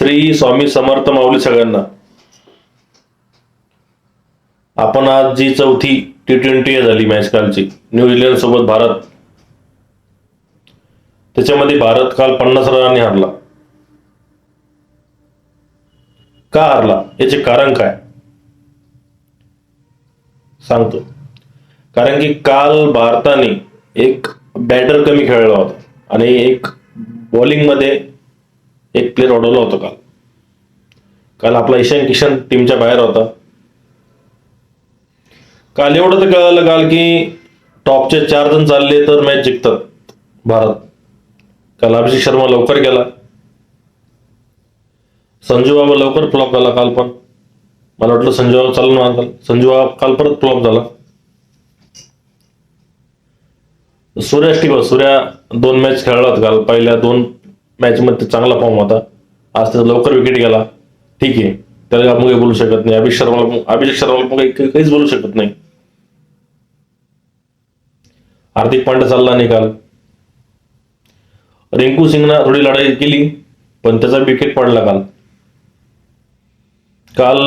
श्री स्वामी समर्थ माऊली सगळ्यांना. आपण आज जी चौथी टी ट्वेंटी झाली मॅच कालची न्यूझीलंड सोबत भारत. त्याच्यामध्ये भारत काल पन्नास रनांनी हारला. का हारला? याचे कारण काय? सांगतो. कारण की काल भारताने एक बॅटर कमी खेळला होता आणि एक बॉलिंगमध्ये एक प्लेअर अडवला होता काल. काल आपला ईशान किशन टीमच्या बाहेर होता. काल एवढं तर कळालं काल की टॉपचे चार जण चालले तर मॅच जिंकतात भारत. काल अभिषेक शर्मा लवकर गेला. संजू बाबा लवकर फ्लॉप झाला काल पण. मला वाटलं संजू बाबा चालू ना काल संजू बाबा काल परत फ्लॉप झाला. सूर्या ठीक सूर्या दोन मॅच खेळला काल. पहिल्या दोन मॅच मध्ये चांगला फॉर्म होता. आज त्याचा लवकर विकेट गेला. ठीक आहे. त्याला आपण काही बोलू शकत नाही. अभिषेक शर्मा अभिषेक शर्माला पण काही काहीच बोलू शकत नाही. हार्दिक पांड्या चालला नाही काल रिंकू सिंगनं थोडी लढाई केली पण त्याचा विकेट पडला काल. काल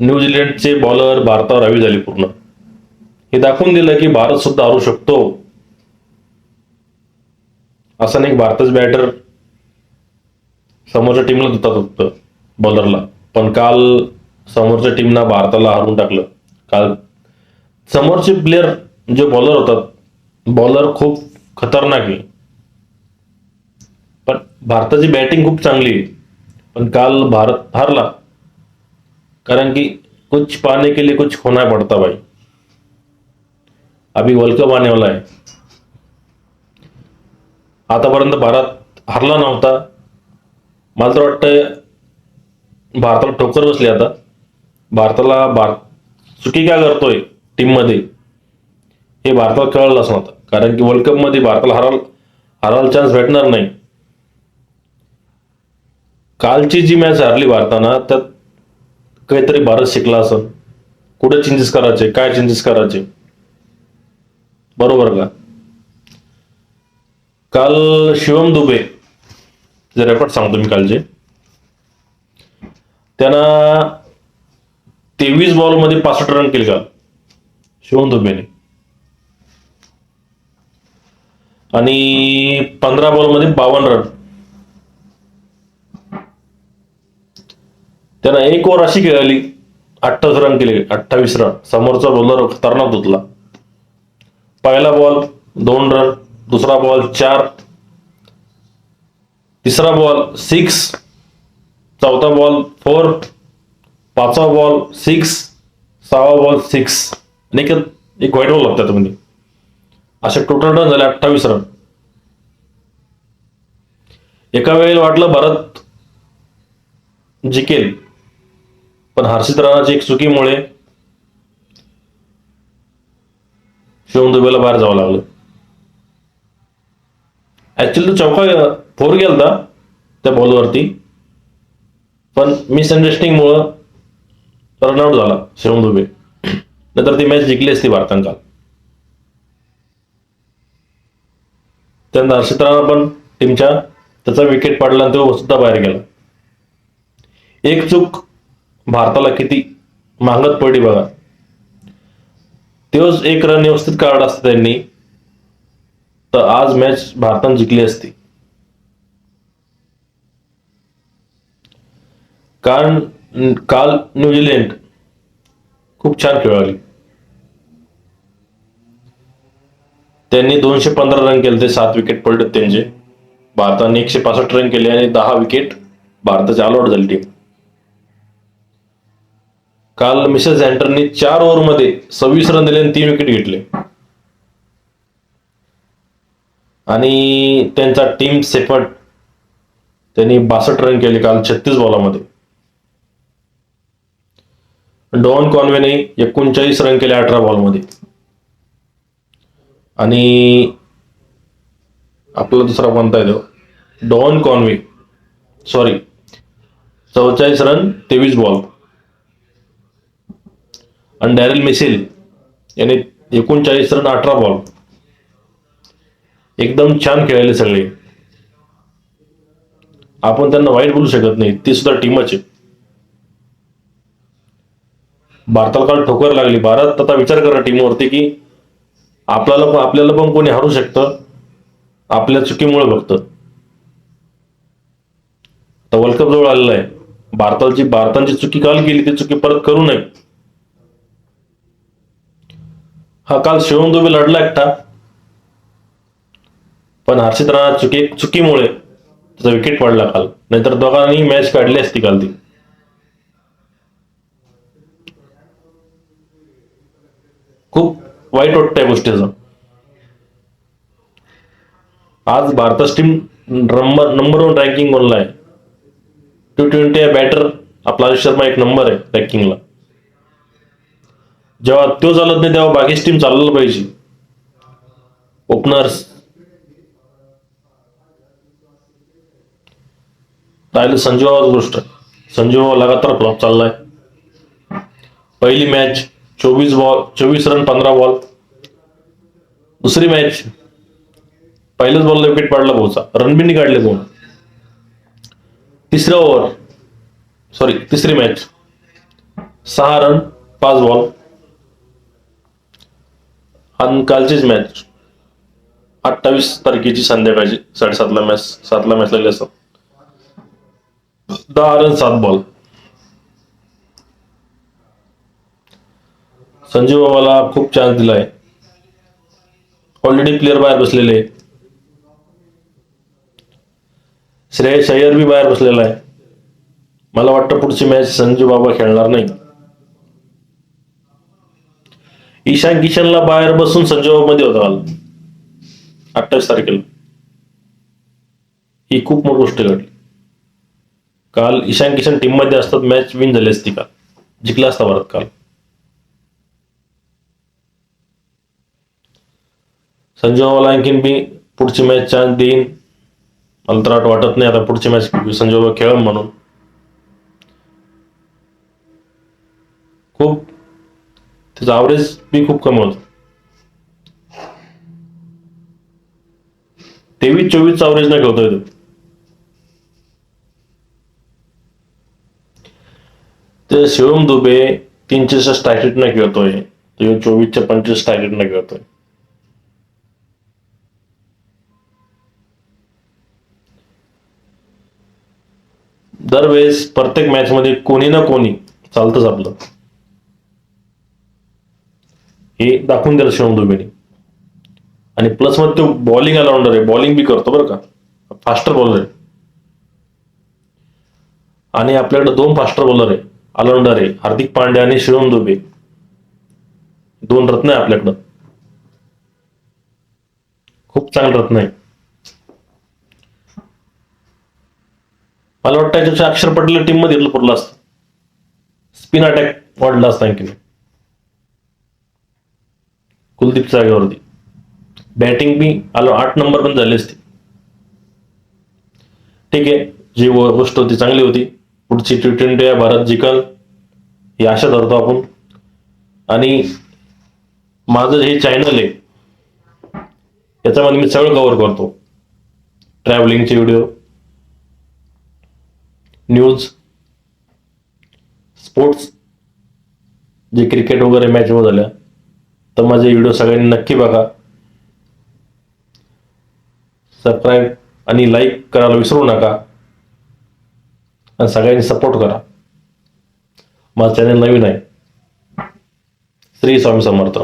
न्यूझीलंडचे बॉलर भारतावर हवी झाली पूर्ण. हे दाखवून दिलं की भारत सुद्धा हरू शकतो. असं नाही भारताच बॅटर समोरच्या टीमला देतात फक्त बॉलरला पण काल समोरच्या टीमना भारताला हरवून टाकलं. काल समोरचे प्लेअर जे बॉलर होतात बॉलर खूप खतरनाक आहे. पण भारताची बॅटिंग खूप चांगली आहे. पण काल भारत हारला. कारण की कुछ पाने के लिए कुछ होना पड़ता भाई. अभी वर्ल्ड कप आने वाला है आतापर्यंत भारत हरला नव्हता. मला तर वाटतं भारताला ठोकर बसली आता. भारताला भारत चुकी काय करतोय टीममध्ये हे भारताला खेळलं असं आता. कारण की वर्ल्ड कपमध्ये भारताला हराल हरायला चान्स भेटणार नाही. कालची जी मॅच हरली भारतानं त्यात काहीतरी भारत शिकला असं. कुठे चेंजेस करायचे? काय चेंजेस करायचे? बरोबर का? काल शिवम दुबे जे रेकॉर्ड सांगतो मी कालचे. त्यांना तेवीस बॉलमध्ये पासष्ट रन केले काल. शिवम दुबेने आणि पंधरा बॉलमध्ये बावन्न रन त्यानं एक ओव्हर अशी खेळली अठ्ठावीस रन केले अठ्ठावीस रन समोरचा बॉलर खतरनाक धुतला. पहिला बॉल दोन रन दुसरा बॉल चार तिसरा बॉल सिक्स चौथा बॉल फोर पाचवा बॉल सिक्स सहावा बॉल सिक्स आणि एक एक व्हाईट बॉल लागतात म्हणजे. असे टोटल रन झाले अठ्ठावीस रन एका वेळेला वाटलं भारत जिंकेल. पण हर्षित राणाची एक चुकीमुळे शिवम दुबेला बाहेर जावं लागलं. ॲक्च्युली तो चौका फोर गेलता त्या बॉलवरती. पण मिसअंडरस्टँडिंगमुळं रनआउट झाला शिवम दुबे नंतर ती मॅच जिंकली असती भारतानं काल त्यानंतर हर्षित राणा पण टीमच्या त्याचा विकेट पाडला आणि तो सुद्धा बाहेर गेला. एक चूक भारताला किती मागत पडली बघा. तेव्हाच एक रन व्यवस्थित काढला असतं त्यांनी. तर आज मॅच भारतानं जिंकली असती. कारण काल न्यूझीलंड खूप छान खेळाली. त्यांनी दोनशे पंधरा रन केले ते सात विकेट पडले त्यांचे. भारताने एकशे पासष्ट रन केले आणि दहा विकेट भारताची ऑलआउट झाली टीम काल मिसेस झँटरने चार ओव्हरमध्ये सव्वीस रन दिले आणि तीन विकेट घेतले. आणि त्यांचा टीम सेपट त्यांनी बासष्ट रन केले काल छत्तीस बॉलामध्ये डॉन कॉन्वेने एकोणचाळीस रन केले अठरा बॉलमध्ये आणि आपला दुसरा कोणता येतो डॉन कॉन्वे. सॉरी चौचाळीस रन तेवीस बॉल आणि डॅरेल मिसेल याने एकोणचाळीस रन अठरा बॉल एकदम छान खेळले सगळे आपण त्यांना वाईट बोलू शकत नाही. ती सुद्धा टीमच आहे. भारताला काल ठोकर लागली. भारत आता विचार करा टीमवरती की आपल्याला पण आपल्याला पण कोणी हरू शकतं. आपल्या चुकीमुळे फक्त. आता वर्ल्ड कप जवळ आलेला आहे. भारताची भारताची चुकी काल केली. ती चुकी परत करू नये. हा काल शिवम दुबे लढला एकटा. पण हर्षित राणा चुकी चुकीमुळे त्याचा विकेट पडला काल. नाहीतर दोघांनी मॅच काढली असती काल ती. खूप वाईट वाटत या गोष्टीचं. आज भारताची team number number one ranking बनला आहे टी ट्वेंटी बॅटर आपला शर्मा एक नंबर आहे रँकिंगला जेव्हा तो चालत नाही तेव्हा बाकीची टीम चालवलं पाहिजे. ओपनर्स राहिलं संजीवावर बाबाच गोष्ट. संजीव बाबा लगातार फ्लॉप चाललाय. पहिली मॅच चोवीस बॉल चोवीस रन पंधरा बॉल दुसरी मॅच पहिल्याच बॉलला विकेट पाडला भाऊचा. रनबिनी काढले दोन. तिसरा ओव्हर सॉरी तिसरी मॅच सहा रन पाच बॉल आणि कालचीच मॅच अठ्ठावीस तारखेची संध्याकाळची साडेसातला मॅच सातला मॅच लागली असतात दहा रन सात बॉल संजीव बाबाला खूप चान्स दिलाय. ऑलरेडी प्लेअर बाहेर बसलेले श्रेयस अय्यर बी बाहेर बसलेला आहे. मला वाटतं पुढची मॅच संजू बाबा खेळणार नाही. ईशान किशनला बाहेर बसून संजू बाबा मध्ये होता काल. अठ्ठावीस तारखेला. ही खूप मोठी गोष्ट घडली. काल ईशान किशन टीममध्ये असतात मॅच विन झाली असती का जिंकला असता भारत काल. संजय बाबाला आणखीन मी पुढची मॅच चान्स देईन. मला तर वाटत नाही आता पुढची मॅच संजीव बाबा खेळ म्हणून. खूप त्याचा आवरेज बी खूप कमी होतं. तेवीस चोवीस आवरेज नाही खेळतोय तो. ते शिवम दुबे तीनशेच्या स्ट्राईक खेळतोय तो चोवीसच्या पंचवीस स्ट्राईक खेळतोय दरवेळेस प्रत्येक मॅच मध्ये कोणी ना कोणी चालतंच आपलं. हे दाखवून दिलं शिवम दुबेने. आणि प्लसमध्ये तो बॉलिंग अलाउंडर आहे. बॉलिंग बी करतो बरं का. फास्टर बॉलर आहे. आणि आपल्याकडे दोन फास्टर बॉलर आहे. अलंडारे हार्दिक पांड्या आणि शिवम दुबे. दोन रत्न आहे आपल्याकडं. खूप चांगलं रत्न आहे. मला वाटतं त्याच्यापेक्षा अक्षर पटेल टीममध्ये पडलं असतं. स्पिन अटॅक वाढला असता आणखी कुलदीप जागेवरती. बॅटिंग बी आलो आठ नंबर पण झाली असते. ठीक आहे. जी व- गोष्ट होती चांगली होती. पुढची टी ट्वेंटी भारत जिंकल. ही आशा धरतो आपण. आणि माझं हे चॅनल आहे याच्यामध्ये मी सगळं कव्हर करतो. ट्रॅव्हलिंगचे व्हिडिओ न्यूज स्पोर्ट्स जे क्रिकेट वगैरे मॅच झाल्या तर माझे व्हिडिओ सगळ्यांनी नक्की बघा. सबस्क्राईब आणि लाईक करायला विसरू नका. आणि सगळ्यांनी सपोर्ट करा. माझं चॅनल नवीन आहे. श्री स्वामी समर्थ.